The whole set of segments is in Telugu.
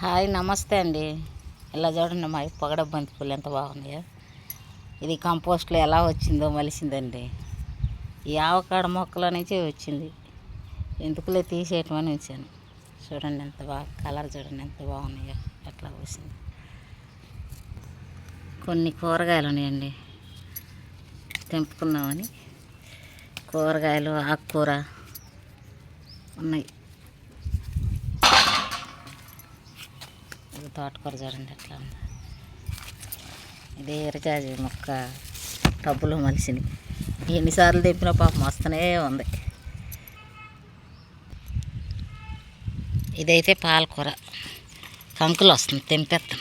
హాయ్ నమస్తే అండి. ఇలా చూడండి మా పొగడ బంతి పూలు ఎంత బాగున్నాయో. ఇది కంపోస్ట్లో ఎలా వచ్చిందో మలిసిందండి. ఈ ఆవకాడ మొక్కల నుంచి వచ్చింది. ఎందుకులే తీసేయటం అని ఉంచాను. చూడండి ఎంత బాగా కలర్ చూడండి ఎంత బాగున్నాయో ఎట్లా పోసింది. కొన్ని కూరగాయలు ఉన్నాయండి. తెంపుకుందామని. కూరగాయలు ఆకుకూర ఉన్నాయి. ఇది తోటకూర చూడండి ఎట్లా ఉంది ఇది ఎరజాజి మొక్క టబ్బులో మలిసింది. ఎన్నిసార్లు తెప్పినా పాపం వస్తూనే ఉంది. ఇదైతే పాలకూర. కంకులు వస్తుంది తెంపేస్తాం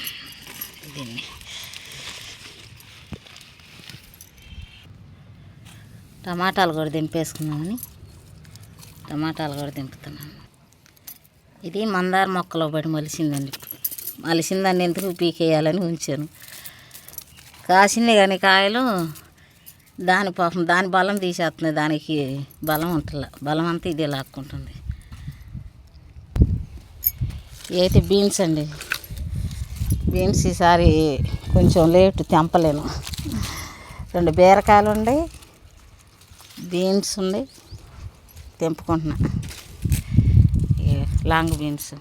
దీన్ని. టమాటాలు కూడా దింపేసుకుందామని టమాటాలు కూడా దింపుతున్నాను ఇది మందార మొక్కలో పడి మలిసిందండి. మలిసిందాన్ని ఎందుకు పీకేయాలని ఉంచాను. కాసింది కానీ కాయలు దాని పాపం దాని బలం తీసేస్తుంది. దానికి బలం ఉంటుందా బలం అంతా ఇదే లాక్కుంటుంది. అయితే బీన్స్ అండి? బీన్స్ ఈసారి కొంచెం లేట్ తెంపలేను. రెండు బీరకాయలు ఉన్నాయి బీన్స్ ఉంది తెంపుకుంటున్నా. Long beans.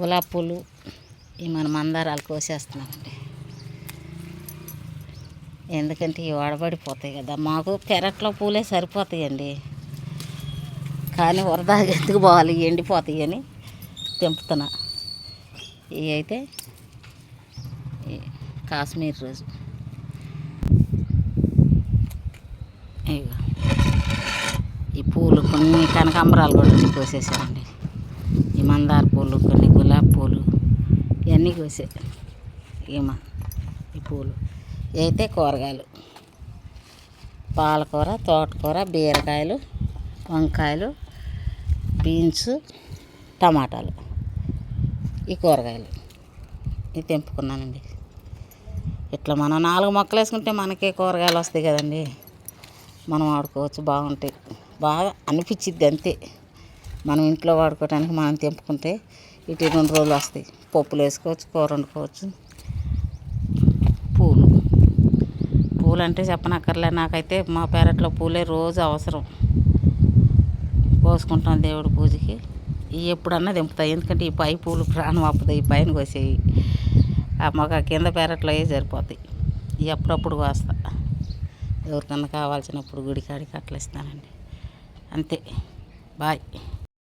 గులాబీ పూలు ఈ మన మందారాలు కోసేస్తున్నామండి. ఎందుకంటే ఇవి వడబడిపోతాయి కదా. మాకు పెరట్లో పూలే సరిపోతాయండి. కానీ వరదా ఎందుకు పోవాలి? ఎండిపోతాయి అని తెంపుతున్నా. ఇవి అయితే కాశ్మీర్ రోజు. ఇగో ఈ పూలు కొన్ని కనకాంబరాలు కూడా కోసేసామండి. మందార పూలు కొన్ని గులాబీ పూలు ఇవన్నీ కోసే. ఏమ ఈ పూలు. అయితే కూరగాయలు. పాలకూర తోటకూర బీరకాయలు వంకాయలు బీన్స్ టమాటాలు. ఈ కూరగాయలు. ఇది తెంపుకున్నానండి. ఇట్లా మనం నాలుగు మొక్కలు వేసుకుంటే మనకే కూరగాయలు వస్తాయి కదండి. మనం వాడుకోవచ్చు బాగుంటాయి. బాగా అనిపించిద్ది అంతే. మనం ఇంట్లో వాడుకోవడానికి మనం తెంపుకుంటే ఇటు రెండు రోజులు వస్తాయి. పప్పులు వేసుకోవచ్చు కూర వండుకోవచ్చు. పూలు. పూలు అంటే చెప్పనక్కర్లే. నాకైతే మా పెరట్లో పూలే రోజు అవసరం. కోసుకుంటాం దేవుడి పూజకి. ఇవి ఎప్పుడన్నా తెంపుతాయి. ఎందుకంటే ఈ పై పూలు ప్రాణం అప్పుతాయి ఈ పైన కోసేవి ఆ మొక్క కింద పెరట్లో అవి సరిపోతాయి. ఇవి అప్పుడప్పుడు కోస్తా. ఎవరికన్నా కావాల్సినప్పుడు గుడి కాడికి అట్లా ఇస్తానండి. అంతే. బాయ్.